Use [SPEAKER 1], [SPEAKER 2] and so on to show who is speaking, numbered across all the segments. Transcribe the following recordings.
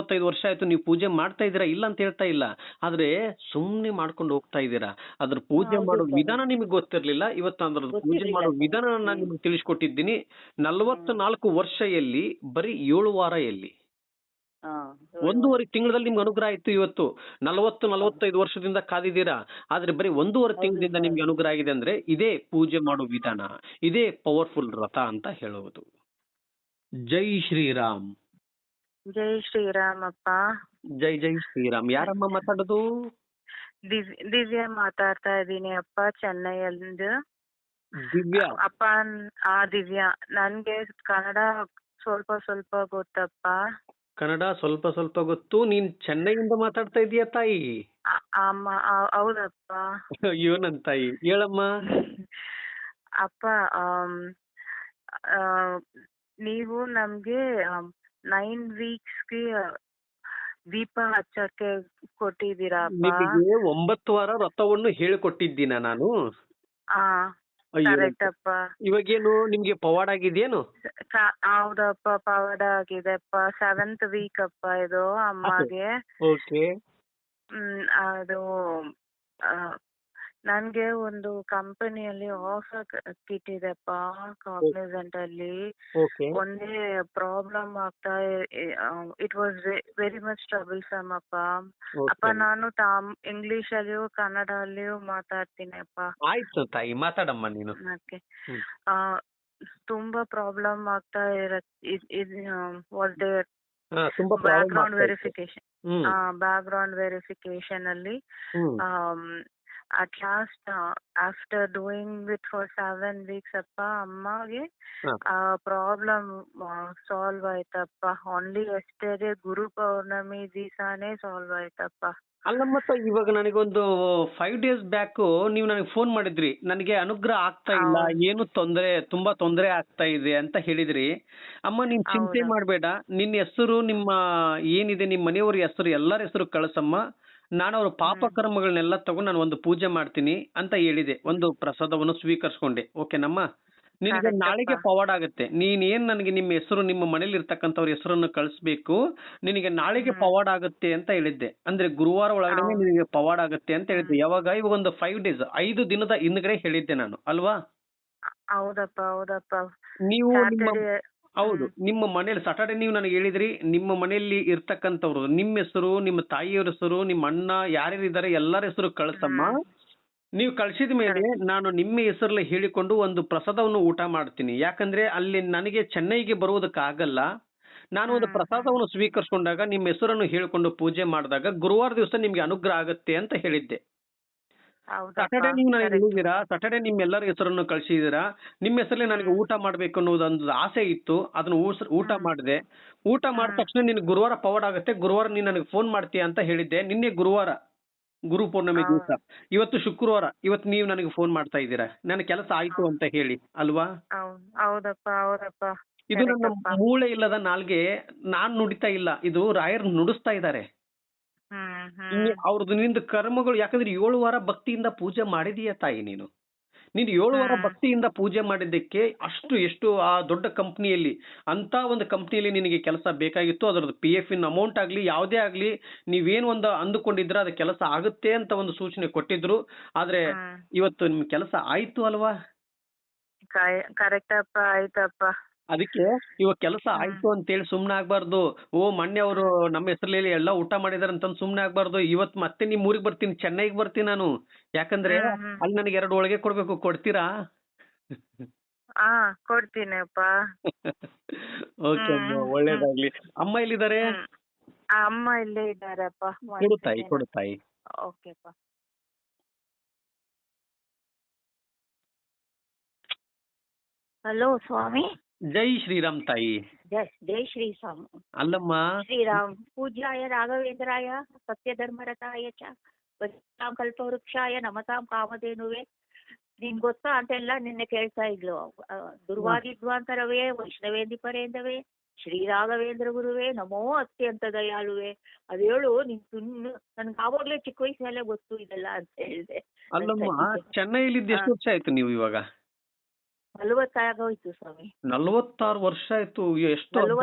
[SPEAKER 1] ನಲವತ್ತೈದು ವರ್ಷ ಆಯ್ತು ನೀವು ಪೂಜೆ ಮಾಡ್ತಾ ಇದ್ದೀರಾ? ಇಲ್ಲ ಅಂತ ಹೇಳ್ತಾ ಇಲ್ಲ. ಆದ್ರೆ ಸುಮ್ನೆ ಮಾಡ್ಕೊಂಡು ಹೋಗ್ತಾ ಇದ್ದೀರಾ? ಅದ್ರ ಪೂಜೆ ಮಾಡೋ ವಿಧಾನ ನಿಮಗೆ ಗೊತ್ತಿರ್ಲಿಲ್ಲ. ಇವತ್ತು ಅದ್ರ ಪೂಜೆ ಮಾಡೋ ವಿಧಾನ ನಾನು ನಿಮ್ಗೆ ತಿಳಿಸ್ಕೊಟ್ಟಿದ್ದೀನಿ. ನಲವತ್ತು ನಾಲ್ಕು ವರ್ಷ ಎಲ್ಲಿ ಬರೀ ಏಳು ವಾರ ಎಲ್ಲಿ ಒಂದೂವರೆ ತಿಂಗಳಲ್ಲಿ ನಿಮ್ಗೆ ಅನುಗ್ರಹ ಆಯ್ತು ಇವತ್ತು. ನಲವತ್ತು ನಲವತ್ತೈದು ವರ್ಷದಿಂದ ಕಾದಿದ್ದೀರಾ? ಆದ್ರೆ ಬರೀ ಒಂದೂವರೆ ತಿಂಗಳಿಂದ. ನಿಮ್ಗೆ ಅನುಗ್ರಹ ಆಗಿದೆ ಅಂದ್ರೆ ಇದೇ ಪೂಜೆ ಮಾಡೋ ವಿಧಾನ. ಇದೇ ಪವರ್ಫುಲ್ ರಥ ಅಂತ ಹೇಳುವುದು. ಜೈ ಶ್ರೀರಾಮ್.
[SPEAKER 2] ಜೈ ಶ್ರೀರಾಮಪ್ಪ.
[SPEAKER 1] ಜೈ ಜೈ ಶ್ರೀರಾಮ್. ಯಾರಮ್ಮ ಮಾತಾಡೋದು?
[SPEAKER 2] ದಿವ್ ದಿವ್ಯಾ ಮಾತಾಡ್ತಾ ಇದ್ದೀನಿ ಅಪ್ಪ ಚೆನ್ನೈಯಿಂದ
[SPEAKER 1] ದಿವ್ಯಾ.
[SPEAKER 2] ಅಪ್ಪ ನ್- ಆ ದಿವ್ಯಾ. ನನ್ಗೆ ಕನ್ನಡ ಸ್ವಲ್ಪ ಸ್ವಲ್ಪ ಗೊತ್ತಪ್ಪ.
[SPEAKER 1] ಕನ್ನಡ ಸ್ವಲ್ಪ ಸ್ವಲ್ಪ ಗೊತ್ತು. ನೀನ್ ಚೆನ್ನೈಯಿಂದ ಮಾತಾಡ್ತಾ ಇದೀಯ ತಾಯಿ?
[SPEAKER 2] ಆ- ಅಮ್ಮ ಆ- ಹೌದಪ್ಪ.
[SPEAKER 1] ಅಯ್ಯೋ ನನ್ ತಾಯಿ. ಹೇಳಮ್ಮ.
[SPEAKER 2] ಅಪ್ಪ ಆಮ್, ಆ, ನೀವು ನಮ್ಗೆ ನೈನ್ ವೀಕ್ಸ್ಗೆ ದೀಪ ಹಚ್ಚಕ್ಕೆ ಕೊಟ್ಟಿದ್ದೀರಾ
[SPEAKER 1] ನಿಮಗೆ ಒಂಬತ್ತು ವಾರ ವ್ರತವನ್ನು ಹೇಳಿಕೊಟ್ಟಿದ್ದೀನ ನಾನು?
[SPEAKER 2] ಆ
[SPEAKER 1] ಅಯ್ಯೋ
[SPEAKER 2] ಕರೆಕ್ಟ್ ಅಪ್ಪ
[SPEAKER 1] ಇವಾಗೇನು ನಿಮ್ಗೆ ಪವಾಡ ಆಗಿದೆಯೇನು?
[SPEAKER 2] ಕ- ಹೌದಪ್ಪ ಪವಾಡ ಆಗಿದೆಪ್ಪ. ಸೆವೆಂತ್ ವೀಕ್ ಅಪ್ಪ ಇದು ಅಮ್ಮಗೆ.
[SPEAKER 1] ಓಕೆ
[SPEAKER 2] ಹ್ಮ್ ಅದು ನನ್ಗೆ ಒಂದು ಕಂಪನಿಯಲ್ಲಿ ಆಫರ್ ಕಿಟ್ಟಿದೆಪ್ಪ ಕಾಗ್ನಿಸೆಂಟ್ ಅಲ್ಲಿ.
[SPEAKER 1] ಓಕೆ.
[SPEAKER 2] ಒಂದೇ ಪ್ರಾಬ್ಲಮ್ ಆಗ್ತಾ it was very much troublesome ಅಪ್ಪ. ಅಪ್ಪ ನಾನು ತಾಮ್ ಇಂಗ್ಲಿಷ್ ಅಲ್ಲಿಯೂ ಕನ್ನಡ ಅಲ್ಲಿಯೂ ಮಾತಾಡ್ತೀನಿ ಅಪ್ಪ.
[SPEAKER 1] ಆಯ್ತು ತಾಯಿ ಮಾತಾಡಮ್ಮ ನೀನು.
[SPEAKER 2] ಓಕೆ.
[SPEAKER 1] ಹ್ಮ್.
[SPEAKER 2] ಆ ತುಂಬಾ ಪ್ರಾಬ್ಲಮ್ ಆಗ್ತಾ ಇರತ್ತೆ ವಾಸ್ ದೇರ್
[SPEAKER 1] ಹಾ, ತುಂಬಾ
[SPEAKER 2] back
[SPEAKER 1] problem
[SPEAKER 2] ground verification
[SPEAKER 1] hmm.
[SPEAKER 2] Background verification ಅಲ್ಲಿ ಆ at last after doing with it seven weeks ಅಪ್ಪ ಅಮ್ಮಗೆ. ಆ ಪ್ರಾಬ್ಲಮ್ ಸಾಲ್ವ್ ಆಯ್ತಪ್ಪ. ಓನ್ಲಿ ಅಷ್ಟೇ ಗುರು ಪೌರ್ಣಮಿ ದಿವಸನೇ ಸಾಲ್ವ್ ಆಯ್ತಪ್ಪ.
[SPEAKER 1] ಅಲ್ಲಮ್ಮ ಇವಾಗ ನನಗೊಂದು ಫೈವ್ ಡೇಸ್ ಬ್ಯಾಕ್ ನೀವು ನನಗೆ ಫೋನ್ ಮಾಡಿದ್ರಿ. ನನಗೆ ಅನುಗ್ರಹ ಆಗ್ತಾ ಇಲ್ಲ ಏನು ತೊಂದರೆ ತುಂಬಾ ತೊಂದರೆ ಆಗ್ತಾ ಇದೆ ಅಂತ ಹೇಳಿದ್ರಿ. ಅಮ್ಮ ನೀನ್ ಚಿಂತೆ. ಮಾಡಬೇಡ. ನಿನ್ನ ಹೆಸರು ನಿಮ್ಮ ಏನಿದೆ ನಿಮ್ಮ ಮನೆಯವ್ರ ಹೆಸರು ಎಲ್ಲರ ಹೆಸರು ಕಳ್ಸಮ್ಮ. ನಾನು ಅವ್ರ ಪಾಪ ಕರ್ಮಗಳನ್ನೆಲ್ಲ ತಗೊಂಡು ನಾನು ಒಂದು ಪೂಜೆ ಮಾಡ್ತೀನಿ ಅಂತ ಹೇಳಿದೆ. ಒಂದು ಪ್ರಸಾದವನ್ನು ಸ್ವೀಕರಿಸ್ಕೊಂಡೆ. ಓಕೆನಮ್ಮ ನಿನಗೆ ನಾಳೆಗೆ
[SPEAKER 2] ಫಾರ್ವರ್ಡ್
[SPEAKER 1] ಪವಾಡ ಆಗುತ್ತೆ. ನೀನ್ ಏನ್ ನನಗೆ ನಿಮ್ಮ ಹೆಸರು ನಿಮ್ಮ ಮನೇಲಿ ಇರ್ತಕ್ಕಂಥವ್ರ ಹೆಸರನ್ನು ಕಳಿಸ್ಬೇಕು ನಿನಗೆ ನಾಳೆಗೆ
[SPEAKER 2] ಫಾರ್ವರ್ಡ್
[SPEAKER 1] ಪವಾಡ ಆಗುತ್ತೆ ಅಂತ ಹೇಳಿದ್ದೆ. ಅಂದ್ರೆ ಗುರುವಾರ ಒಳಗಡೆ. ನಿನಗೆ ಪವಾಡ ಆಗುತ್ತೆ ಅಂತ ಹೇಳಿದ್ದೆ. ಯಾವಾಗ? ಇವಾಗ ಒಂದು ಫೈವ್ ಡೇಸ್ ಐದು ದಿನದ ಹಿಂದ್ಗಡೆ ಹೇಳಿದ್ದೆ ನಾನು. ಅಲ್ವಾ?
[SPEAKER 2] ಹೌದಪ್ಪ ಹೌದಪ್ಪ.
[SPEAKER 1] ನೀವು ನಿಮ್ಮ ಹೌದು. ನಿಮ್ಮ ಮನೇಲಿ ಸಾಟರ್ಡೆ ನೀವು ನನಗೆ ಹೇಳಿದ್ರಿ ನಿಮ್ಮ ಮನೆಯಲ್ಲಿ ಇರ್ತಕ್ಕಂಥವ್ರು ನಿಮ್ಮ ಹೆಸರು ನಿಮ್ಮ ತಾಯಿಯವ್ರ ಹೆಸರು ನಿಮ್ಮ ಅಣ್ಣ ಯಾರ್ಯಾರಿದ್ದಾರೆ ಎಲ್ಲರ ಹೆಸರು ಕಳಿಸಮ್ಮ. ನೀವು ಕಳ್ಸಿದ ಮೇಲೆ ನಾನು ನಿಮ್ಮ ಹೆಸರಲ್ಲಿ ಹೇಳಿಕೊಂಡು ಒಂದು ಪ್ರಸಾದವನ್ನು ಊಟ ಮಾಡ್ತೀನಿ. ಯಾಕಂದ್ರೆ ಅಲ್ಲಿ ನನಗೆ ಚೆನ್ನೈಗೆ ಬರುವುದಕ್ಕಾಗಲ್ಲ. ನಾನು ಒಂದು. ಪ್ರಸಾದವನ್ನು ಸ್ವೀಕರಿಸಿಕೊಂಡಾಗ ನಿಮ್ಮ ಹೆಸರನ್ನು ಹೇಳಿಕೊಂಡು ಪೂಜೆ ಮಾಡಿದಾಗ ಗುರುವಾರ ದಿವಸ ನಿಮ್ಗೆ ಅನುಗ್ರಹ ಆಗುತ್ತೆ ಅಂತ ಹೇಳಿದ್ದೆ. ಸಾಟರ್ಡೆ ನೀವು ನನಗೆ. ಹೇಳಿದ್ದೀರಾ ಸಾಟರ್ಡೆ ನಿಮ್ಮೆಲ್ಲರ ಹೆಸರನ್ನು ಕಳ್ಸಿದ್ದೀರಾ? ನಿಮ್ಮ ಹೆಸರಲ್ಲಿ ನನಗೆ ಊಟ ಮಾಡಬೇಕು ಅನ್ನೋದೊಂದು ಆಸೆ ಇತ್ತು. ಅದನ್ನ ಊಟ. ಮಾಡಿದೆ. ಊಟ ಮಾಡಿದ ತಕ್ಷಣ ನಿನಗೆ ಗುರುವಾರ ಪವಾಡ ಆಗುತ್ತೆ. ಗುರುವಾರ ನೀನು ನನಗೆ ಫೋನ್ ಮಾಡ್ತೀಯ ಅಂತ ಹೇಳಿದ್ದೆ. ನಿನ್ನೆ ಗುರುವಾರ ಗುರು ಪೌರ್ಣಮಿ ದಿವಸ. ಇವತ್ತು ಶುಕ್ರವಾರ. ಇವತ್ತು ನೀವು ನನಗೆ ಫೋನ್ ಮಾಡ್ತಾ ಇದ್ದೀರಾ? ನನ್ನ ಕೆಲಸ ಆಯ್ತು ಅಂತ ಹೇಳಿ ಅಲ್ವಾ?
[SPEAKER 2] ಹೌದ್- ಹೌದಪ್ಪ ಹೌದಪ್ಪ.
[SPEAKER 1] ಇದು ನನ್ನ ಮೂಳೆ ಇಲ್ಲದ ನಾಲ್ಗೆ ನಾನ್ ನುಡಿತಾ ಇಲ್ಲ. ಇದು ರಾಯರ್ ನುಡಿಸ್ತಾ ಇದ್ದಾರೆ. ಅವ್ರದ್ದು ನಿಂದ ಕರ್ಮಗಳು ಯಾಕಂದ್ರೆ ಏಳು ವಾರ ಭಕ್ತಿಯಿಂದ ಪೂಜೆ ಮಾಡಿದೀಯ ತಾಯಿ ನೀನು. ನೀನು ಏಳು ವಾರ ಭಕ್ತಿಯಿಂದ ಪೂಜೆ ಮಾಡಿದ್ದಕ್ಕೆ ಅಷ್ಟು ಎಷ್ಟು ಆ ದೊಡ್ಡ ಕಂಪ್ನಿಯಲ್ಲಿ ಅಂತ ಒಂದು ಕಂಪ್ನಿಯಲ್ಲಿ ನಿನಗೆ ಕೆಲಸ ಬೇಕಾಗಿತ್ತು ಅದರದ್ದು ಪಿ ಎಫ್ ಇನ್ ಅಮೌಂಟ್ ಆಗಲಿ ಯಾವುದೇ ಆಗಲಿ ನೀವೇನು ಒಂದು ಅಂದುಕೊಂಡಿದ್ರ ಅದು ಕೆಲಸ ಆಗುತ್ತೆ ಅಂತ ಒಂದು ಸೂಚನೆ ಕೊಟ್ಟಿದ್ರು. ಆದ್ರೆ ಇವತ್ತು ನಿಮ್ ಕೆಲಸ ಆಯ್ತು ಅಲ್ವಾ?
[SPEAKER 2] ಕರೆಕ್ಟ್ ಅಪ್ಪ ಆಯ್ತಪ್ಪ.
[SPEAKER 1] ಅದಕ್ಕೆ ಇವಾಗ ಕೆಲಸ. ಆಯ್ತು ಅಂತೇಳಿ ಸುಮ್ನೆ ಆಗ್ಬಾರ್ದು. ಓ ಮೊನ್ನೆ ಅವರು ನಮ್ಮ ಹೆಸರಲ್ಲಿ ಎಲ್ಲ ಊಟ ಮಾಡಿದಾರೆ ಅಂತ ಸುಮ್ನೆ ಆಗ್ಬಾರ್ದು. ಇವತ್ ಮತ್ತೆ ನಿಮ್ ಊರಿಗೆ ಬರ್ತೀನಿ ಚೆನ್ನೈಗೆ ಬರ್ತೀನಿ ನಾನು. ಯಾಕಂದ್ರೆ. ಅಲ್ಲಿ ನನಗೆ ಎರಡು ಒಳಗೆ ಕೊಡ್ಬೇಕು ಕೊಡ್ತೀರಾ?
[SPEAKER 2] ಹಾ ಕೊಡ್ತೀನಿ ಅಪ್ಪ
[SPEAKER 1] ಓಕೆ
[SPEAKER 2] ಹ್ಮ್.
[SPEAKER 1] ಒಳ್ಳೇದಾಗ್ಲಿ. ಅಮ್ಮ ಎಲ್ಲಿದ್ದಾರೆ.
[SPEAKER 2] ಅಮ್ಮ ಇಲ್ಲೇ ಇದ್ದಾರಪ್ಪ
[SPEAKER 1] ಕೊಡು ತಾಯಿ ಕೊಡು ತಾಯಿ
[SPEAKER 2] ಓಕೆಪ್ಪ.
[SPEAKER 3] ಹಲೋ ಸ್ವಾಮಿ?
[SPEAKER 1] ಜೈ ಶ್ರೀರಾಮ್ ತಾಯಿ.
[SPEAKER 3] ಜೈ ಜೈ ಶ್ರೀ ಸ್ವಾಮಿ
[SPEAKER 1] ಅಲ್ಲಮ್ಮ.
[SPEAKER 3] ಶ್ರೀರಾಮ್. ಪೂಜ್ಯಾಯ ರಾಘವೇಂದ್ರಾಯ ಸತ್ಯಧರ್ಮರತಾಯ ಚ ಭಜತಾಂ ಕಲ್ಪವೃಕ್ಷಾಯ ನಮತಾಂ ಕಾಮಧೇನುವೆ. ನಿನ್ ಗೊತ್ತಾ ಅಂತೆಲ್ಲ ನಿನ್ನೆ ಕೇಳ್ತಾ ಇದ್ಲು. ದುರ್ವಾದಿದ್ವಾಂತರವೇ ವೈಷ್ಣವೇಂದಿ ಪರೇಂದವೇ ಶ್ರೀ ರಾಘವೇಂದ್ರ ಗುರುವೇ ನಮೋ ಅತ್ಯಂತ ದಯಾಳುವೆ. ಅದು ಹೇಳು ನಿನ್ ಸುನ್ ನನ್ಗೆ ಆವಾಗ್ಲೇ ಚಿಕ್ಕ ವಯಸ್ಸಿನಲ್ಲೇ ಗೊತ್ತು ಇದೆಲ್ಲ ಅಂತ ಹೇಳಿದೆ.
[SPEAKER 1] ಅಲ್ಲಮ್ಮ ಚೆನ್ನೈಲಿ ಎಷ್ಟು ವರ್ಷ ಆಯ್ತು ನೀವು ಇವಾಗ?
[SPEAKER 3] ನಲವತ್ತಾಗೋಯ್ತು ಸ್ವಾಮಿ.
[SPEAKER 1] ನಲವತ್ತಾರು ವರ್ಷ ಆಯ್ತು ಎಷ್ಟು ಅಲ್ಲಮ್ಮ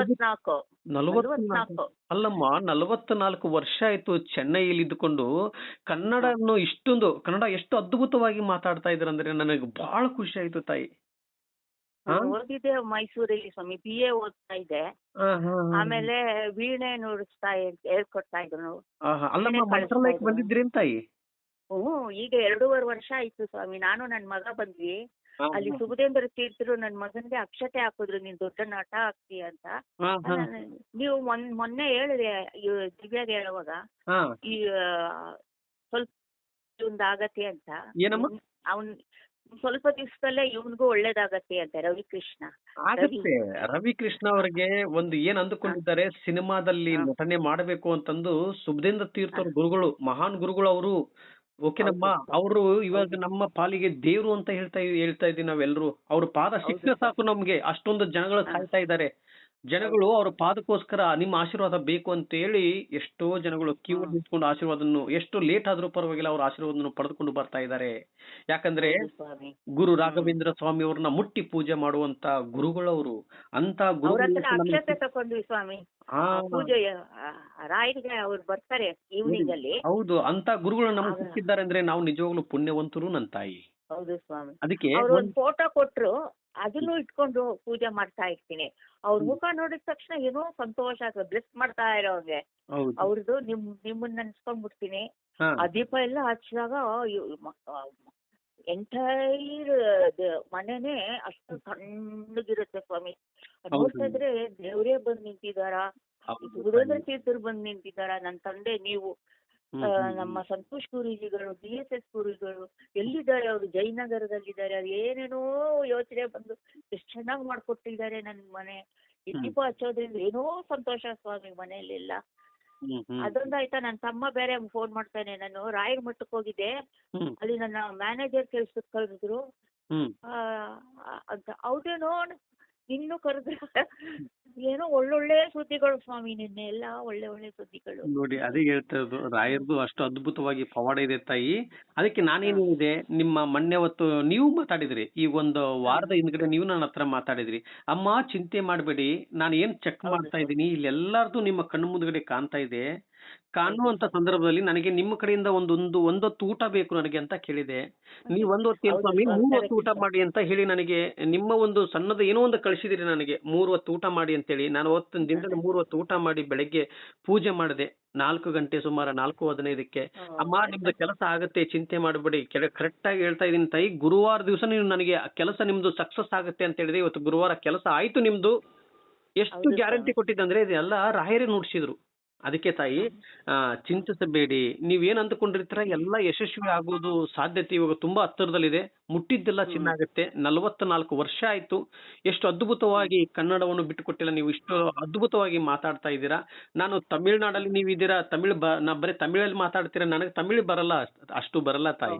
[SPEAKER 3] ನಲವತ್ನಾಲ್ಕು.
[SPEAKER 1] ಅಲ್ಲಮ್ಮ ನಲವತ್ನಾಲ್ಕು ವರ್ಷ ಆಯ್ತು ಚೆನ್ನೈಯಲ್ಲಿ ಇದ್ದುಕೊಂಡು ಕನ್ನಡ ಇಷ್ಟೊಂದು ಕನ್ನಡ ಎಷ್ಟು ಅದ್ಭುತವಾಗಿ ಮಾತಾಡ್ತಾ ಇದ್ರಂದ್ರೆ ನನಗೆ ಬಹಳ ಖುಷಿ ಆಯ್ತು ತಾಯಿ.
[SPEAKER 3] ಓದಿದೆ ಮೈಸೂರಲ್ಲಿ ಸ್ವಾಮಿ ಬಿ ಎ ಓದ್ತಾ ಇದ್ದೆ. ಆಮೇಲೆ ವೀಣೆ ನುಡಿಸ್ತಾ ಹೇಳ್ಕೊಡ್ತಾ ಇದ್ರು
[SPEAKER 1] ಬಂದಿದ್ರಿ ತಾಯಿ?
[SPEAKER 3] ಹ್ಮ್ ಈಗ ಎರಡೂವರೆ ವರ್ಷ ಆಯ್ತು ಸ್ವಾಮಿ. ನಾನು ನನ್ ಮಗ ಬಂದ್ವಿ. ಅಲ್ಲಿ ಸುಬುಧೇಂದ್ರ ತೀರ್ಥರು ನನ್ ಮಗನ್ಗೆ ಅಕ್ಷತೆ ಹಾಕಿದ್ರು ನೀನ್ ದೊಡ್ಡ ನಟ ಆಗ್ತೀಯ ಅಂತ. ನೀವು ಮೊನ್ ಮೊನ್ನೆ ಹೇಳಿದೆ ದಿವ್ಯಾಗ ಹೇಳುವಾಗ ಈ ಸ್ವಲ್ಪ ಒಂದ ಆಗತ್ತೆ ಅಂತ? ಅವನ್ ಸ್ವಲ್ಪ ದಿವಸದಲ್ಲೇ ಇವನ್ಗೂ ಒಳ್ಳೇದಾಗತ್ತೆ ಅಂತ ರವಿಕೃಷ್ಣ.
[SPEAKER 1] ಆಗತ್ತೆ. ರವಿ ಕೃಷ್ಣ ಅವರಿಗೆ ಒಂದು ಏನ್ ಅಂದುಕೊಂಡಿದ್ದಾರೆ ಸಿನಿಮಾದಲ್ಲಿ ನಟನೆ ಮಾಡಬೇಕು ಅಂತಂದು ಸುಬುದೇಂದ್ರ ತೀರ್ಥ ಗುರುಗಳು ಮಹಾನ್ ಗುರುಗಳು ಅವರು ಓಕೆನಮ್ಮ
[SPEAKER 3] ನಮ್ಮ
[SPEAKER 1] ಅವರು ಇವಾಗ ನಮ್ಮ ಪಾಲಿಗೆ ದೇವ್ರು ಅಂತ ಹೇಳ್ತಾ ಹೇಳ್ತಾ ಇದೀವಿ ನಾವೆಲ್ಲರೂ ಅವ್ರ ಪಾದ ಸಿಕ್ಕರೆ ಸಾಕು ನಮ್ಗೆ. ಅಷ್ಟೊಂದು ಜನಗಳು
[SPEAKER 3] ಸಾಯ್ತಾ
[SPEAKER 1] ಕಾಯ್ತಾ ಇದ್ದಾರೆ. ಜನಗಳು ಅವ್ರ ಪಾದಕ್ಕೋಸ್ಕರ ನಿಮ್ಮ ಆಶೀರ್ವಾದ ಬೇಕು ಅಂತ ಹೇಳಿ ಎಷ್ಟೋ ಜನಗಳು ಕ್ಯೂ. ನಿಂತ್ಕೊಂಡು ಆಶೀರ್ವಾದನ್ನು ಎಷ್ಟು ಲೇಟ್ ಆದ್ರೂ ಪರವಾಗಿಲ್ಲ ಅವ್ರ ಆಶೀರ್ವಾದವನ್ನು ಪಡೆದುಕೊಂಡು ಬರ್ತಾ ಇದ್ದಾರೆ. ಯಾಕಂದ್ರೆ ಗುರು ರಾಘವೇಂದ್ರ ಸ್ವಾಮಿ ಅವ್ರನ್ನ ಮುಟ್ಟಿ ಪೂಜೆ ಮಾಡುವಂತ ಗುರುಗಳವರು ಅಂತ
[SPEAKER 3] ಗುರು ಸ್ವಾಮಿ. ಅವ್ರು ಬರ್ತಾರೆ ಈವ್ನಿಂಗ್ ಅಲ್ಲಿ.
[SPEAKER 1] ಹೌದು ಅಂತ ಗುರುಗಳು ನಮ್ಗೆ ಸಿಕ್ಕಿದ್ದಾರೆ ಅಂದ್ರೆ ನಾವು ನಿಜವಾಗ್ಲೂ ಪುಣ್ಯವಂತರು ನನ್ನ ತಾಯಿ.
[SPEAKER 3] ಹೌದು ಸ್ವಾಮಿ.
[SPEAKER 1] ಅದಕ್ಕೆ
[SPEAKER 3] ಫೋಟೋ ಕೊಟ್ರು ಅದನ್ನು ಇಟ್ಕೊಂಡು ಪೂಜೆ ಮಾಡ್ತಾ ಇರ್ತೀನಿ. ಅವ್ರ ಮುಖ ನೋಡಿದ ತಕ್ಷಣ ಏನೋ ಸಂತೋಷ ಆಗ್ತದೆ ಬ್ಲೆಸ್ ಮಾಡ್ತಾ
[SPEAKER 1] ಹೌದು.
[SPEAKER 3] ಅವ್ರದ್ದು ನಿಮ್ ನಿಮ್ಮನ್ನ ನೆನ್ಸ್ಕೊಂಡ್ಬಿಡ್ತೀನಿ.
[SPEAKER 1] ಬಿಡ್ತೀನಿ
[SPEAKER 3] ಆ ದೀಪ ಎಲ್ಲ ಹಚ್ಚಿದಾಗ ಎಂಟೈರ್ ಮನೆನೆ ಅಷ್ಟು ಸಣ್ಣಗಿರುತ್ತೆ ಸ್ವಾಮಿ. ನೋಡ್ತಾ ಇದ್ರೆ ದೇವ್ರೇ ಬಂದ್ ನಿಂತಿದಾರ
[SPEAKER 1] ತಾಯಿ.
[SPEAKER 3] ತೀರ್ಥರು ಬಂದ್ ನಿಂತಿದಾರ ನನ್ ತಂದೆ ನೀವು ಆ, ನಮ್ಮ ಸಂತೋಷ್ ಗುರೂಜಿಗಳು ಬಿ ಎಸ್ ಎಸ್ ಗುರುಗಳು ಎಲ್ಲಿದ್ದಾರೆ ಅವರು? ಜಯನಗರದಲ್ಲಿದ್ದಾರೆ ಅವ್ರು ಏನೇನೋ ಯೋಚನೆ ಬಂದು ಎಷ್ಟು ಚೆನ್ನಾಗಿ ಮಾಡ್ಕೊಟ್ಟಿದ್ದಾರೆ ನನ್ ಮನೆ. ಈ
[SPEAKER 1] ಹ್ಮ್.
[SPEAKER 3] ದೀಪ ಹಚ್ಚೋದ್ರಿಂದ ಏನೋ ಸಂತೋಷ ಸ್ವಾಮಿ ಮನೆಯಲ್ಲೆಲ್ಲ.
[SPEAKER 1] ಹ್ಮ್, ಹ್ಮ್,
[SPEAKER 3] ಅದೊಂದಾಯ್ತಾ ನನ್ನ ತಮ್ಮ ಬೇರೆ ಫೋನ್ ಮಾಡ್ತಾನೆ. ನಾನು ರಾಯರ್ ಮಠಕ್ಕೆ ಹೋಗಿದ್ದೆ.
[SPEAKER 1] ಹ್ಮ್,
[SPEAKER 3] ಅಲ್ಲಿ ನನ್ನ ಮ್ಯಾನೇಜರ್ ಕೆಲ್ಸಕ್ಕೆ ಕರೆದ್ರು.
[SPEAKER 1] ಹ್ಮ್.
[SPEAKER 3] ಆ, ಆ- ಅಂತ. ಅವ್ರೇನೋ ಇನ್ನು ಕರೆದ್ರ. ಏನೋ ಒಳ್ಳೊಳ್ಳೆ ಸುದ್ದಿಗಳು ಸ್ವಾಮಿ ನಿನ್ನೆ ಎಲ್ಲ ಒಳ್ಳೆ ಒಳ್ಳೆ ಸುದ್ದಿಗಳು.
[SPEAKER 1] ನೋಡಿ ಅದೇ ಹೇಳ್ತಾ ಇರೋದು. ರಾಯರ್ದು ಅಷ್ಟು ಅದ್ಭುತವಾಗಿ ಪವಾಡ ಇದೆ ತಾಯಿ. ಅದಕ್ಕೆ ನಾನೇನು ಇದೆ ನಿಮ್ಮ ಮೊನ್ನೆ ಹೊತ್ತು ನೀವು ಮಾತಾಡಿದ್ರಿ ಈ ಒಂದು ವಾರದ ಹಿಂದ್ಗಡೆ ನೀವು ನನ್ನ ಹತ್ರ ಮಾತಾಡಿದ್ರಿ. ಅಮ್ಮ ಚಿಂತೆ ಮಾಡಬೇಡಿ ನಾನು ಏನ್ ಚೆಕ್ ಮಾಡ್ತಾ ಇದ್ದೀನಿ ಇಲ್ಲಿ ಎಲ್ಲಾರ್ದು ನಿಮ್ಮ ಕಣ್ಣು ಮುಂದ್ಗಡೆ ಕಾಣ್ತಾ ಇದೆ. ಕಾಣುವಂತ ಸಂದರ್ಭದಲ್ಲಿ ನನಗೆ ನಿಮ್ಮ ಕಡೆಯಿಂದ ಒಂದೊಂದು ಒಂದು ಒಂದೊತ್ತು ಊಟ ಬೇಕು ನನಗೆ ಅಂತ ಕೇಳಿದೆ. ನೀವು ಒಂದು ಹೊತ್ತು ಏನು ಸ್ವಾಮಿ
[SPEAKER 3] ಸ್ವಾಮಿ,
[SPEAKER 1] ಮೂರು ಹೊತ್ತು
[SPEAKER 3] correct.
[SPEAKER 1] ಊಟ ಮಾಡಿ ಅಂತ ಹೇಳಿ ನನಗೆ ನಿಮ್ಮ ಒಂದು ಸಣ್ಣದ ಏನೋ ಒಂದು ಕಳಿಸಿದಿರಿ ನನಗೆ ಮೂರು ಹೊತ್ತು ಊಟ ಮಾಡಿ ಅಂತೇಳಿ. ನಾನು ಅವತ್ತಿನ ದಿನದಲ್ಲಿ ಮೂರು ಹೊತ್ತು ಊಟ ಮಾಡಿ ಬೆಳಗ್ಗೆ ಪೂಜೆ ಮಾಡಿದೆ. ನಾಲ್ಕು ಗಂಟೆ ಸುಮಾರು ನಾಲ್ಕು ಹದಿನೈದಕ್ಕೆ. ಅಮ್ಮ ನಿಮ್ದು ಕೆಲಸ ಆಗುತ್ತೆ ಚಿಂತೆ ಮಾಡಬೇಡಿ. ಕರೆಕ್ಟ್ ಆಗಿ ಹೇಳ್ತಾ ಇದೀನಿ ತಾಯಿ. ಗುರುವಾರ ದಿವಸ ನೀವು ನನಗೆ ಆ ಕೆಲಸ ನಿಮ್ದು ಸಕ್ಸಸ್ ಆಗುತ್ತೆ ಅಂತ ಹೇಳಿದೆ. ಇವತ್ತು ಗುರುವಾರ ಕೆಲಸ ಆಯ್ತು ನಿಮ್ದು. ಎಷ್ಟು ಗ್ಯಾರಂಟಿ ಕೊಟ್ಟಿದ್ದಂದ್ರೆ ಇದೆಲ್ಲ ರಾಯರೇ ನುಡಿಸಿದ್ರು. ಅದಕ್ಕೆ ತಾಯಿ ಆ, ಚಿಂತಿಸಬೇಡಿ. ನೀವೇನ್ ಅಂದ್ಕೊಂಡಿರ್ತೀರ ಎಲ್ಲ ಯಶಸ್ವಿ ಆಗೋದು ಸಾಧ್ಯತೆ ಇವಾಗ ತುಂಬಾ ಹತ್ತಿರದಲ್ಲಿದೆ. ಮುಟ್ಟಿದ್ದೆಲ್ಲ
[SPEAKER 3] ಹ್ಮ್.
[SPEAKER 1] ಚಿನ್ನ ಆಗುತ್ತೆ ನಲವತ್ನಾಲ್ಕು ವರ್ಷ ಆಯ್ತು. ಎಷ್ಟು ಅದ್ಭುತವಾಗಿ ಕನ್ನಡವನ್ನು ಬಿಟ್ಟುಕೊಟ್ಟಿಲ್ಲ. ನೀವು ಇಷ್ಟು ಅದ್ಭುತವಾಗಿ ಮಾತಾಡ್ತಾ ಇದ್ದೀರಾ. ನಾನು ತಮಿಳ್ನಾಡಲ್ಲಿ ನೀವು ಇದ್ದೀರಾ ತಮಿಳ್ ಬ ನಾ ಬರೀ ತಮಿಳಲ್ಲಿ ಮಾತಾಡ್ತೀರಾ? ನನಗೆ ತಮಿಳ್ ಬರಲ್ಲ ಅಷ್ಟು ಬರಲ್ಲ ತಾಯಿ.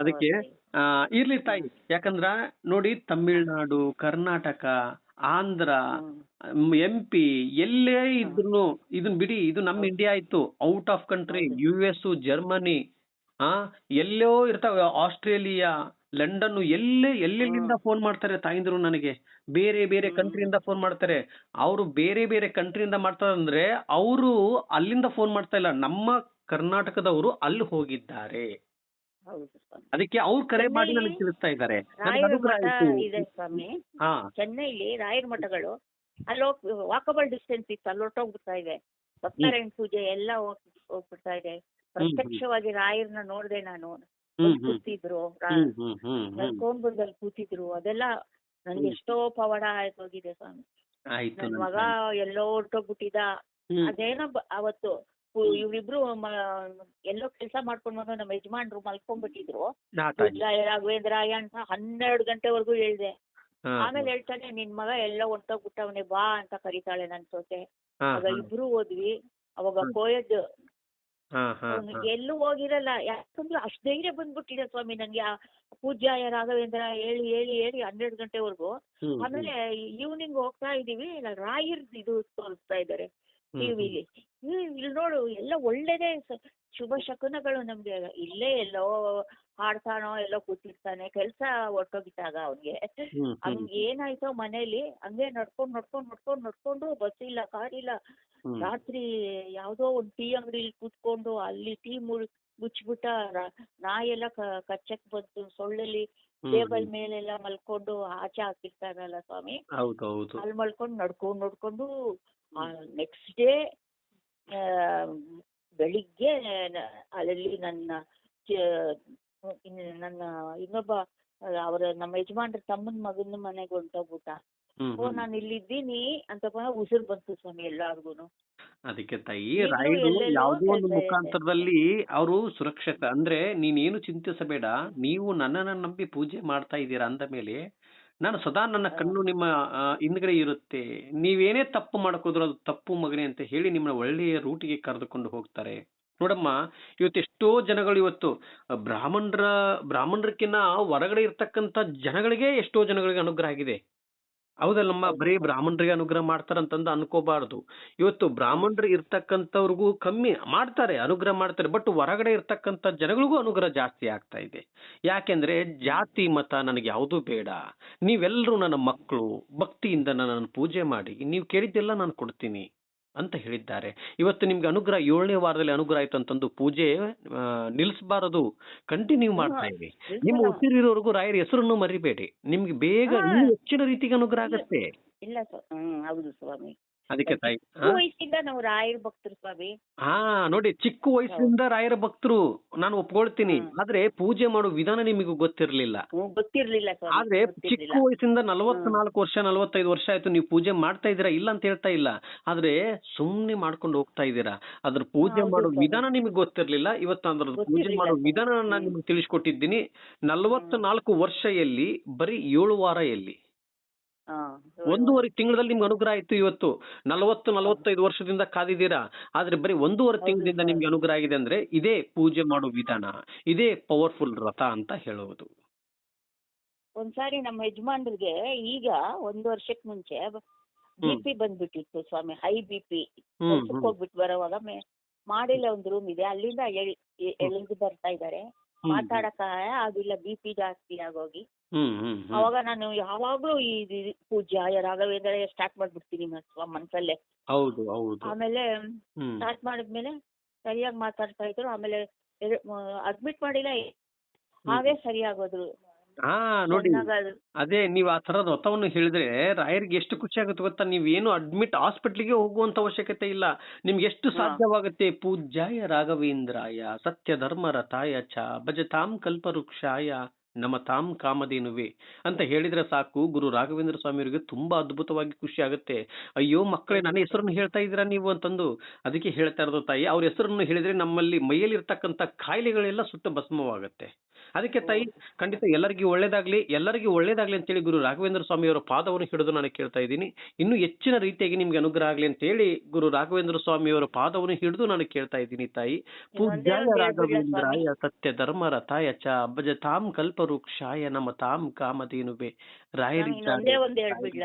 [SPEAKER 1] ಅದಕ್ಕೆ ಆ, ಇರ್ಲಿ ತಾಯಿ. ಯಾಕಂದ್ರ ನೋಡಿ ತಮಿಳ್ನಾಡು ಕರ್ನಾಟಕ ಆಂಧ್ರ. ಎಂ ಪಿ ಎಲ್ಲೇ ಇದ್ರು ಇದನ್ ಬಿಡಿ ಇದು ನಮ್ಮ ಇಂಡಿಯಾ ಆಯ್ತು out of country U S Germany ಆ ಎಲ್ಲೋ ಇರ್ತಾವೆ. ಆಸ್ಟ್ರೇಲಿಯಾ ಲಂಡನ್ ಎಲ್ಲೇ ಎಲ್ಲೆಲ್ಲಿಂದ ಫೋನ್ ಮಾಡ್ತಾರೆ ತಾಯಿಂದ್ರು ನನಗೆ. ಬೇರೆ ಬೇರೆ. ಕಂಟ್ರಿಯಿಂದ ಫೋನ್ ಮಾಡ್ತಾರೆ. ಅವರು ಬೇರೆ ಬೇರೆ ಕಂಟ್ರಿಯಿಂದ ಮಾಡ್ತಾರೆ ಅಂದ್ರೆ ಅವರು ಅಲ್ಲಿಂದ ಫೋನ್ ಮಾಡ್ತಾ ಇಲ್ಲ. ನಮ್ಮ ಕರ್ನಾಟಕದವರು ಅಲ್ಲಿ ಹೋಗಿದ್ದಾರೆ.
[SPEAKER 3] ಹೌದು ಸ್ವಾಮಿ.
[SPEAKER 1] ಅದಕ್ಕೆ ಅವ್ರು ಕರೆ ಮಾಡಿ ನನಗೆ ತಿಳಿಸ್ತಾ ಇದ್ದಾರೆ. ನನಗೆ
[SPEAKER 3] ರಾಯರ
[SPEAKER 1] ಅನುಗ್ರಹ
[SPEAKER 3] ಮಠ
[SPEAKER 1] ಆಯ್ತು.
[SPEAKER 3] ಇದೆ ಸ್ವಾಮಿ.
[SPEAKER 1] ಹಾ.
[SPEAKER 3] ಚೆನ್ನೈಲಿ ರಾಯರ ಮಠಗಳು. ಅಲ್ಲಿ ವಾಕಬಲ್ ಡಿಸ್ಟೆನ್ಸ್ ಇತ್ತು ಅಲ್ಲಿ ಹೊರಟೋಗ್ಬಿಡ್ತಾ ಇದೆ ಸತ್ಯನಾರಾಯಣ ಪೂಜೆ ಎಲ್ಲ ಹೋಗ್- ಹೋಗ್ಬಿಡ್ತಾ ಇದೆ. ಪ್ರತ್ಯಕ್ಷವಾಗಿ ರಾಯರ್ನ ನೋಡ್ದೆ ನಾನು.
[SPEAKER 1] ಹ್ಮ್ ಹ್ಮ್.
[SPEAKER 3] ಕೂತಿದ್ರು.
[SPEAKER 1] ಹ್ಮ್ ಹ್ಮ್ ಹ್ಮ್ ಹ್ಮ್.
[SPEAKER 3] ನಡ್ಕೊಂಡ್ ಬಂದಲ್ಲಿ ಕೂತಿದ್ರು. ಅದೆಲ್ಲ
[SPEAKER 1] ನಂಗೆ.
[SPEAKER 3] ಎಷ್ಟೋ ಪವಾಡ ಆಯ್ತೋಗಿದೆ ಸ್ವಾಮಿ.
[SPEAKER 1] ಆಯ್ತು
[SPEAKER 3] ನನ್ ಮಗ ಎಲ್ಲೋ ಹೊರ್ಟೋಗ್ಬಿಟ್ಟಿದ
[SPEAKER 1] ಹ್ಮ್.
[SPEAKER 3] ಅದೇನೋ ಬ- ಅವತ್ತು ಇವ್ರಿಬ್ರು ಎಲ್ಲೋ ಕೆಲಸ ಮಾಡ್ಕೊಂಡು ಬಂದು ನಮ್ಮ ಯಜಮಾನ್ರು ಮಲ್ಕೊಂಡ್ಬಿಟ್ಟಿದ್ರು. ರಾಘವೇಂದ್ರ ರಾಘವೇಂದ್ರಾಯ ಅಂತ ಹನ್ನೆರಡು ಗಂಟೆವರೆಗೂ ಹೇಳ್ದೆ. ಆಮೇಲೆ ಹೇಳ್ತಾನೆ ನಿನ್ ಮಗ ಎಲ್ಲೋ ಹೊಂಟೋಗ್ಬಿಟ್ಟವನೆ ಬಾ ಅಂತ ಕರೀತಾಳೆ ನನ್ ಸೊಸೆ
[SPEAKER 1] ಅವಾಗ
[SPEAKER 3] ಇಬ್ರು ಹೋದ್ವಿ. ಅವಾಗ. ಕೋಯದ್ ಎಲ್ಲೂ ಹೋಗಿರಲ್ಲ. ಯಾಕಂದ್ರೆ ಅಷ್ಟ್ ಧೈರ್ಯ ಬಂದ್ಬಿಟ್ಟಿದೆ ಸ್ವಾಮಿ ನಂಗೆ. ಆ ಪೂಜ್ಯಾಯ ರಾಘವೇಂದ್ರ ಹೇಳಿ ಹೇಳಿ ಹೇಳಿ ಹನ್ನೆರಡು ಗಂಟೆವರೆಗೂ. ಆಮೇಲೆ ಈವ್ನಿಂಗ್ ಹೋಗ್ತಾ ಇದೀವಿ. ರಾಯರ್ ಇದು ತೋರಿಸ್ತಾ ಇದಾರೆ ಟಿವಿಲಿ ಇಲ್ಲಿ ನೋಡು ಎಲ್ಲ ಒಳ್ಳೇದೇ ಶುಭ ಶಕುನಗಳು ನಮ್ಗೆ. ಇಲ್ಲೇ ಎಲ್ಲೋ ಹಾಡ್ತಾನೋ ಎಲ್ಲೋ ಕೂತಿರ್ತಾನೆ ಕೆಲಸ ಹೊರ್ಟೋಗಿದ್ದಾಗ ಅವ್ನಿಗೆ.
[SPEAKER 1] ಹ್ಮ್ ಹ್ಮ್.
[SPEAKER 3] ಹಂಗ ಏನಾಯ್ತೋ ಮನೇಲಿ ಹಂಗೆ ನಡ್ಕೊಂಡ್ ನಡ್ಕೊಂಡ್ ನಡ್ಕೊಂಡು ನಡ್ಕೊಂಡು ಬಸ್ ಇಲ್ಲ ಕಾರ್ ಇಲ್ಲ. ರಾತ್ರಿ ಯಾವ್ದೋ ಒಂದ್ ಟೀ ಅಂಗಡಿಲಿ ಕೂತ್ಕೊಂಡು ಅಲ್ಲಿ ಟೀ ಮುಳ್ ಮುಚ್ಬಿಟ್ಟ ನಾಯಿ ಎಲ್ಲ ಕಚ್ಚಕ್ ಬಂತು. ಸೊಳ್ಳೆಲಿ
[SPEAKER 1] ಹ್ಮ್
[SPEAKER 3] ಟೇಬಲ್ ಮೇಲೆಲ್ಲ ಮಲ್ಕೊಂಡು ಆಚೆ ಹಾಕಿರ್ತಾರಲ್ಲ ಸ್ವಾಮಿ. ಅಲ್ಲಿ ಮಲ್ಕೊಂಡು ನಡ್ಕೊಂಡು ನಡ್ಕೊಂಡು ನೆಕ್ಸ್ಟ್ ಡೇ ಬೆಳಿಗ್ಗೆ ಅಲ್ಲಿ ನನ್ನ ನನ್ನ ಇನ್ನೊಬ್ಬ ಅವರ ನಮ್ಮ ಯಜಮಾನ್ರ ತಮ್ಮನ ಮಗನ ಮನೆಗೆ ಹೊಂಟೋಗ್ಬಿಟ್ಟ. ಓ ನಾನ್ ಇಲ್ಲಿದ್ದೀನಿ ಅಂತ ಉಸಿರು ಬಂತು ಸ್ವಾಮಿ ಎಲ್ಲಾರ್ಗುನು.
[SPEAKER 1] ಅದಕ್ಕೆ ತಾಯಿ ರಾಯುಡು ಯಾವುದೋ ಒಂದು ಮುಖಾಂತರದಲ್ಲಿ ಅವರು ಸುರಕ್ಷಿತ ಅಂದ್ರೆ ನೀನೇನು ಚಿಂತಿಸಬೇಡ ನೀವು ನನ್ನನ್ನ ನಂಬಿ ಪೂಜೆ ಮಾಡ್ತಾ ಇದ್ದೀರಾ ಅಂದ ಮೇಲೆ ನಾನು ಸದಾ ನನ್ನ ಕಣ್ಣು ನಿಮ್ಮ ಹಿಂದ್ಗಡೆ ಇರುತ್ತೆ. ನೀವೇನೇ ತಪ್ಪು ಮಾಡಕೋದ್ರು ಅದು ತಪ್ಪು ಮಗನೆ ಅಂತ ಹೇಳಿ ನಿಮ್ಮನ್ನ ಒಳ್ಳೆಯ ರೂಟಿಗೆ ಕರೆದುಕೊಂಡು ಹೋಗ್ತಾರೆ. ನೋಡಮ್ಮ ಇವತ್ತು ಎಷ್ಟೋ ಜನಗಳು ಇವತ್ತು ಬ್ರಾಹ್ಮಣರ ಬ್ರಾಹ್ಮಣರಕ್ಕಿನ್ನ ಹೊರಗಡೆ ಇರ್ತಕ್ಕಂಥ ಜನಗಳಿಗೆ ಎಷ್ಟೋ ಜನಗಳಿಗೆ ಅನುಗ್ರಹ ಆಗಿದೆ. ಹೌದಲ್ಲಮ್ಮ ಬರೀ ಬ್ರಾಹ್ಮಣರಿಗೆ ಅನುಗ್ರಹ ಮಾಡ್ತಾರಂತಂದು ಅನ್ಕೋಬಾರ್ದು. ಇವತ್ತು ಬ್ರಾಹ್ಮಣರು ಇರ್ತಕ್ಕಂಥವ್ರಿಗೂ ಕಮ್ಮಿ ಮಾಡ್ತಾರೆ, ಅನುಗ್ರಹ ಮಾಡ್ತಾರೆ ಬಟ್ ಹೊರಗಡೆ ಇರ್ತಕ್ಕಂಥ ಜನಗಳಿಗೂ ಅನುಗ್ರಹ ಜಾಸ್ತಿ ಆಗ್ತಾ ಇದೆ. ಯಾಕೆಂದ್ರೆ ಜಾತಿ ಮತ ನನಗೆ ಯಾವುದೂ ಬೇಡ. ನೀವೆಲ್ಲರೂ ನನ್ನ ಮಕ್ಕಳು, ಭಕ್ತಿಯಿಂದ ನನ್ನನ್ನು ಪೂಜೆ ಮಾಡಿ. ನೀವು ಕೇಳಿದ್ದೆಲ್ಲ ನಾನು ಕೊಡ್ತೀನಿ. ಅಂತ ಹೇಳಿದ್ದಾರೆ. ಇವತ್ತು ನಿಮ್ಗೆ ಅನುಗ್ರಹ ಏಳನೇ ವಾರದಲ್ಲಿ ಅನುಗ್ರಹ ಆಯ್ತು ಅಂತಂದು ಪೂಜೆ ಆ, ನಿಲ್ಲಿಸಬಾರದು ಕಂಟಿನ್ಯೂ ಮಾಡ್ತಾ ಇರಿ. ನಿಮ್ಮ ಉಸಿರಿರೋವರೆಗೂ ರಾಯರ ಹೆಸರನ್ನು ಮರಿಬೇಡಿ. ನಿಮ್ಗೆ ಬೇಗ ಹೆಚ್ಚಿನ ರೀತಿಗೆ ಅನುಗ್ರಹ ಆಗತ್ತೆ.
[SPEAKER 3] ಇಲ್ಲ ಹೌದು ಸ್ವಾಮಿ.
[SPEAKER 1] ಅದಕ್ಕೆ ತಾಯಿ
[SPEAKER 3] ಚಿಕ್ಕ ವಯಸ್ಸಿಂದ ನಾವು ರಾಯರ ಭಕ್ತರು ಸ್ವಾಮಿ.
[SPEAKER 1] ಹಾ ನೋಡಿ ಚಿಕ್ಕ ವಯಸ್ಸಿನಿಂದ ರಾಯರ ಭಕ್ತರು ನಾನು ಒಪ್ಕೊಳ್ತೀನಿ. ಆದ್ರೆ ಪೂಜೆ ಮಾಡೋ ವಿಧಾನ ನಿಮಗೆ ಗೊತ್ತಿರ್ಲಿಲ್ಲ.
[SPEAKER 3] ಗೊತ್ತಿರ್ಲಿಲ್ಲ ಸ್ವಾಮಿ
[SPEAKER 1] ಆದ್ರೆ ಚಿಕ್ಕ
[SPEAKER 3] ವಯಸ್ಸಿಂದ
[SPEAKER 1] ವಯಸ್ಸಿಂದ ನಲವತ್ನಾಲ್ಕು ವರ್ಷ ನಲವತ್ತೈದು ವರ್ಷ ಆಯ್ತು ನೀವು ಪೂಜೆ ಮಾಡ್ತಾ ಇದ್ದೀರಾ? ಇಲ್ಲ ಅಂತ ಹೇಳ್ತಾ ಇಲ್ಲ. ಆದ್ರೆ ಸುಮ್ನೆ ಮಾಡ್ಕೊಂಡು ಹೋಗ್ತಾ ಇದ್ದೀರಾ? ಅದ್ರ ಪೂಜೆ ಮಾಡೋ ವಿಧಾನ ನಿಮಗೆ ಗೊತ್ತಿರ್ಲಿಲ್ಲ. ಇವತ್ತು ಅದ್ರ ಪೂಜೆ ಮಾಡೋ ವಿಧಾನ ನಾನು. ನಿಮ್ಗೆ ತಿಳಿಸ್ಕೊಟ್ಟಿದ್ದೀನಿ. ನಲವತ್ನಾಲ್ಕು ವರ್ಷ ಎಲ್ಲಿ ಬರೀ ಏಳು ವಾರ ಎಲ್ಲಿ? ಒಂದೂವರೆ ತಿಂಗಳಲ್ಲಿ ನಿಮ್ಗೆ ಅನುಗ್ರಹ ಆಯ್ತು ಇವತ್ತು. ನಲವತ್ತು ನಲವತ್ತೈದು ವರ್ಷದಿಂದ ಕಾದಿದ್ದೀರಾ. ಆದ್ರೆ ಬರೀ ಒಂದೂವರೆ ತಿಂಗಳಿಂದ. ನಿಮ್ಗೆ ಅನುಗ್ರಹ ಆಗಿದೆ ಅಂದ್ರೆ ಇದೇ ಪೂಜೆ ಮಾಡೋ ವಿಧಾನ ಇದೇ ಪವರ್ಫುಲ್ ರಥ ಅಂತ ಹೇಳುವುದು
[SPEAKER 3] ಒಂದ್ಸಾರಿ ನಮ್ಮ ಯಜಮಾನ್ರಿಗೆ ಈಗ ಒಂದು ವರ್ಷಕ್ ಮುಂಚೆ
[SPEAKER 1] ಬಿಪಿ.
[SPEAKER 3] ಪಿ ಬಂದ್ಬಿಟ್ಟಿತ್ತು ಸ್ವಾಮಿ ಹೈ ಬಿ ಪಿ. ಹೋಗ್ಬಿಟ್ಟು ಬರೋವಾಗ ಮಾಡಿಲ್ಲ ಒಂದು ರೂಮ್ ಇದೆ. ಅಲ್ಲಿಂದ ಎಳ್- ಎ- ಎಳೆದು ಬರ್ತಾ ಇದ್ದಾರೆ?
[SPEAKER 1] ಮಾತಾಡಕ್ಕ
[SPEAKER 3] ಮಾತಾಡಕ ಆಗಿಲ್ಲ. ಬಿ ಪಿ ಜಾಸ್ತಿ ಆಗೋಗಿ.
[SPEAKER 1] ಹ್ಮ್ ಹ್ಮ್ ಹ್ಮ್.
[SPEAKER 3] ಅವಾಗ ನಾನು ಯಾವಾಗ್ಲೂ ಈ ಈ ಪೂಜಾಯ ರಾಘವೇಂದ್ರ ಸ್ಟಾರ್ಟ್ ಮಾಡ್ಬಿಡ್ತೀನಿ ಮನ್ಸಲ್ಲೇ.
[SPEAKER 1] ಹೌದು ಹೌದು.
[SPEAKER 3] ಆಮೇಲೆ
[SPEAKER 1] ಹ್ಮ್.
[SPEAKER 3] ಸ್ಟಾರ್ಟ್ ಮಾಡಿದ್ಮೇಲೆ ಸರಿಯಾಗಿ ಮಾತಾಡ್ತಾ ಇದ್ರು. ಆಮೇಲೆ ಅಡ್ಮಿಟ್ ಮಾಡಿಲ್ಲ. ಹಾಗೆ ಸರಿಯಾಗೋದ್ರು.
[SPEAKER 1] ಹಾ ನೋಡಿ ಅದೇ ನೀವ್ ಆ ತರದ ಹೊತ್ತವನ್ನು ಹೇಳಿದ್ರೆ ರಾಯರಿಗೆ ಎಷ್ಟು ಖುಷಿ ಆಗುತ್ತೆ ಗೊತ್ತಾ? ನೀವೇನು ಅಡ್ಮಿಟ್ ಹಾಸ್ಪಿಟ್ಲಿಗೆ ಹೋಗುವಂತ ಅವಶ್ಯಕತೆ ಇಲ್ಲ. ನಿಮ್ಗೆ ಎಷ್ಟು
[SPEAKER 3] ಹಾ.
[SPEAKER 1] ಸಾಧ್ಯವಾಗುತ್ತೆ? ಪೂಜ್ಯಾಯ ರಾಘವೇಂದ್ರಾಯ ಸತ್ಯ ಧರ್ಮ ರಥಾಯ ಚ ಭಜತಾಂ ಕಲ್ಪವೃಕ್ಷಾಯ. ನಮತಾಂ ಕಾಮಧೇನುವೆ ಅಂತ ಹೇಳಿದ್ರೆ ಸಾಕು. ಗುರು ರಾಘವೇಂದ್ರ ಸ್ವಾಮಿಯವರಿಗೆ ತುಂಬಾ ಅದ್ಭುತವಾಗಿ ಖುಷಿ ಆಗುತ್ತೆ. ಅಯ್ಯೋ ಮಕ್ಕಳೇ, ನನ್ನ ಹೆಸರನ್ನು ಹೇಳ್ತಾ ಇದ್ದೀರಾ ನೀವು ಅಂತಂದು ಅದಕ್ಕೆ ಹೇಳ್ತಾ ಇರೋದು ತಾಯಿ. ಅವ್ರ ಹೆಸರನ್ನು ಹೇಳಿದ್ರೆ ನಮ್ಮಲ್ಲಿ ಮೈಯಲ್ಲಿ ಇರ್ತಕ್ಕಂಥ ಕಾಯಿಲೆಗಳೆಲ್ಲ ಸುಟ್ಟು ಭಸ್ಮವಾಗುತ್ತೆ. ಅದಕ್ಕೆ ತಾಯಿ ಖಂಡಿತ ಎಲ್ಲರಿಗೂ ಒಳ್ಳೇದಾಗ್ಲಿ ಎಲ್ಲರಿಗೂ ಒಳ್ಳೇದಾಗ್ಲಿ ಅಂತೇಳಿ ಗುರು ರಾಘವೇಂದ್ರ ಸ್ವಾಮಿಯವರ ಪಾದವನ್ನು ಹಿಡಿದು ನಾನು ಕೇಳ್ತಾ ಇದ್ದೀನಿ. ಇನ್ನು ಹೆಚ್ಚಿನ ರೀತಿಯಾಗಿ ನಿಮ್ಗೆ ಅನುಗ್ರಹ ಆಗ್ಲಿ ಅಂತ ಹೇಳಿ ಗುರು ರಾಘವೇಂದ್ರ ಸ್ವಾಮಿಯವರ ಪಾದವನ್ನು ಹಿಡಿದು ನಾನು ಕೇಳ್ತಾ ಇದ್ದೀನಿ ತಾಯಿ.
[SPEAKER 3] ಪೂಜ್ಯ
[SPEAKER 1] ರಾಘವೇಂದ್ರಾಯ ಸತ್ಯ ಧರ್ಮ ರಥಾಯ ಚ ಅಬ್ಬಜ ತಾಮ್ ಕಲ್ಪ ವೃಕ್ಷಾಯ
[SPEAKER 3] ನಮ್ಮ ತಾಮ್ ಒಂದ್
[SPEAKER 1] ರಾಯರಿ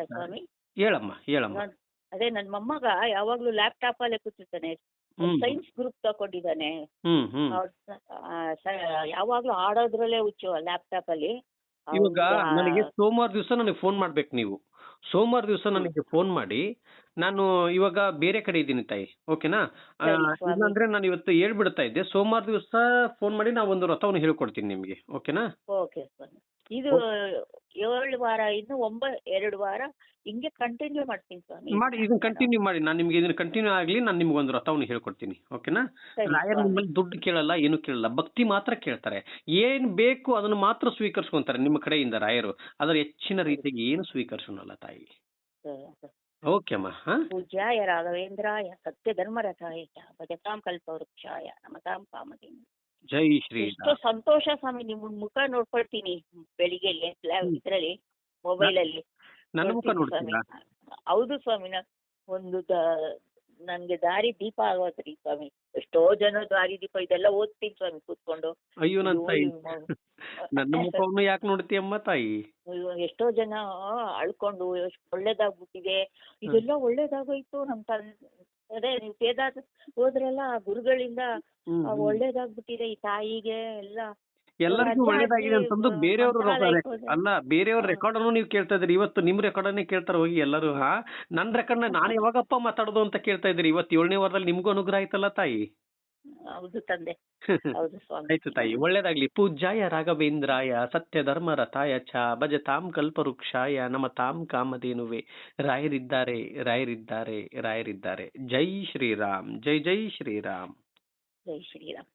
[SPEAKER 3] ಸ್ವಾಮಿ?
[SPEAKER 1] ಹೇಳಮ್ಮ ಹೇಳಮ್ಮ.
[SPEAKER 3] ಅದೇ ನನ್ ಮೊಮ್ಮಗ ಯಾವಾಗ್ಲೂ ಲ್ಯಾಪ್ಟಾಪ್ ಅಲ್ಲೇ ಕೂತಿರ್ತಾನೆ. Science group ತಗೊಂಡಿದ್ದಾನೆ. ಯಾವಾಗ್ಲೂ ಆಡೋದ್ರಲ್ಲೇ ಹುಚ್ಚು ಲ್ಯಾಪ್ಟಾಪ್ ಅಲ್ಲಿ
[SPEAKER 1] ಇವಾಗ ನನಗೆ ಸೋಮವಾರ ದಿವಸ ನನಗೆ ಫೋನ್ ಮಾಡ್ಬೇಕು ನೀವು. ಸೋಮವಾರ ದಿವಸ ನನಗೆ ಫೋನ್ ಮಾಡಿ ನಾನು ಇವಾಗ ಬೇರೆ ಕಡೆ ಇದ್ದೀನಿ ತಾಯಿ ಓಕೆನಾ ಅಂದ್ರೆ ನಾನು ಇವತ್ತು ಹೇಳ್ಬಿಡ್ತಾ ಇದ್ದೆ ಸೋಮವಾರ ದಿವಸ ಫೋನ್ ಮಾಡಿ ನಾವು ಒಂದು ರಥವನ್ನು ಹೇಳ್ಕೊಡ್ತೀನಿ ನಿಮ್ಗೆ ಓಕೆನಾ
[SPEAKER 3] ಓಕೆ ಇದು ಏಳು ವಾರ ಇನ್ನು ಒಂಬ ಎರಡು ವಾರ ಹಿಂಗೆ ಕಂಟಿನ್ಯೂ ಮಾಡ್ತೀನಿ ಸ್ವಾಮಿ.
[SPEAKER 1] ಮಾಡಿ ಇದನ್ನ ಕಂಟಿನ್ಯೂ ಮಾಡಿ. ನಾನು ನಿಮ್ಗೆ ಇದನ್ನ ಕಂಟಿನ್ಯೂ ಆಗ್ಲಿ ನಾನು ನಿಮ್ಗೆ ಒಂದು ರಥವನ್ನು ಹೇಳ್ಕೊಡ್ತೀನಿ. ಓಕೆನಾ?
[SPEAKER 3] ಸ್ವಾಮಿ.
[SPEAKER 1] ನಿಮ್ಮಲ್ಲಿ ದುಡ್ಡು ಕೇಳಲ್ಲ ಏನು ಕೇಳಲ್ಲ. ಭಕ್ತಿ ಮಾತ್ರ ಕೇಳ್ತಾರೆ. ಏನ್ ಬೇಕು ಅದನ್ನ ಮಾತ್ರ ಸ್ವೀಕರಿಸ್ಕೊಂತಾರೆ ನಿಮ್ಮ ಕಡೆಯಿಂದ ರಾಯರು. ಅದರ ಹೆಚ್ಚಿನ ರೀತಿಗೆ ಏನು ಸ್ವೀಕರಿಸೋಣಲ್ಲ ತಾಯಿ. ಓಕೆ ಅಮ್ಮ.
[SPEAKER 3] ಪೂಜ್ಯಾಯ ರಾಘವೇಂದ್ರಾಯ ಸತ್ಯ ಧರ್ಮರಥಾಯ ಭಜತಾಂ ಕಲ್ಪವೃಕ್ಷಾಯ ನಮತಾಂ ಕಾಮಧೇನು
[SPEAKER 1] ಜೈ
[SPEAKER 3] ಎಷ್ಟೋ
[SPEAKER 1] ಎಷ್ಟು
[SPEAKER 3] ಸಂತೋಷ ಸ್ವಾಮಿ ನಿಮ್ಮ ಮುಖ ನೋಡ್ಕೊಳ್ತೀನಿ ಬೆಳಿಗ್ಗೆ ಇದ್ರಲ್ಲಿ ಮೊಬೈಲ್ ಅಲ್ಲಿ
[SPEAKER 1] ನನ್ನ ಮುಖ ನೋಡ್ತೀರಾ?
[SPEAKER 3] ಹೌದು ಸ್ವಾಮಿ ಒಂದು ನನ್ಗೆ ದಾರಿ ದೀಪ ಆಗೋದ್ರಿ ಸ್ವಾಮಿ. ಎಷ್ಟೋ ಜನ ದಾರಿ ದೀಪ ಇದೆಲ್ಲ ಓದ್ತೀನಿ ಸ್ವಾಮಿ ಕೂತ್ಕೊಂಡು.
[SPEAKER 1] ಅಯ್ಯೋ ನನ್ನ ತಾಯಿ. ನನ್ನ ಮುಖವನ್ನು ಯಾಕೆ ನೋಡ್ತೀಯಮ್ಮ ತಾಯಿ?
[SPEAKER 3] ಎಷ್ಟೋ ಜನ ಅಳ್ಕೊಂಡು ಎಷ್ಟು ಒಳ್ಳೇದಾಗ್ಬಿಟ್ಟಿದೆ. ಇದೆಲ್ಲ ಒಳ್ಳೇದಾಗೋಯ್ತು ನಮ್ ಅದೇ ನೀವು ಕೇದಾರ್ ಹೋದ್ರಲ್ಲ ಆ ಗುರುಗಳಿಂದ ಒಳ್ಳೇದಾಗ್ಬಿಟ್ಟಿದೆ ಈ ತಾಯಿಗೆ ಎಲ್ಲ.
[SPEAKER 1] ಎಲ್ಲರಿಗೂ ಒಳ್ಳೇದಾಗಿದೆ ಅಂತಂದು ಬೇರೆಯವರು. ಅಲ್ಲ ಬೇರೆಯವ್ರ ರೆಕಾರ್ಡ್ ಅನ್ನು ನೀವು ಕೇಳ್ತಾ ಇದ್ರಿ ಇವತ್ತು ನಿಮ್ ರೆಕಾರ್ಡ್ ಅನ್ನೇ ಕೇಳ್ತಾರೆ ಹೋಗಿ ಎಲ್ಲರೂ ಹಾ? ನನ್ ರೆಕಾರ್ಡ್ ನಾನು ಯಾವಾಗಪ್ಪ ಮಾತಾಡೋದು ಅಂತ ಕೇಳ್ತಾ ಇದ್ರಿ ಇವತ್ತು ಏಳನೇ ವಾರದಲ್ಲಿ ನಿಮ್ಗೂ ಅನುಗ್ರಹ ಆಯ್ತಲ್ಲ ತಾಯಿ?
[SPEAKER 3] ಹೌದು ತಂದೆ. ಹೌದು ಸ್ವಾಮಿ
[SPEAKER 1] ಆಯ್ತು ತಾಯಿ ಒಳ್ಳೇದಾಗ್ಲಿ. ಪೂಜ್ಯಾಯ ರಾಘವೇಂದ್ರಾಯ ಸತ್ಯ ಧರ್ಮ ರಥಾಯ ಚ ತಾಮ್ ಕಲ್ಪವೃಕ್ಷಾಯ ನಮತಾಂ ಕಾಮಧೇನುವೆ. ರಾಯರಿದ್ದಾರೆ ರಾಯರಿದ್ದಾರೆ ರಾಯರಿದ್ದಾರೆ. ಜೈ ಶ್ರೀರಾಮ್ ಜೈ ಜೈ ಶ್ರೀರಾಮ್.
[SPEAKER 3] ಜೈ ಶ್ರೀರಾಮ್.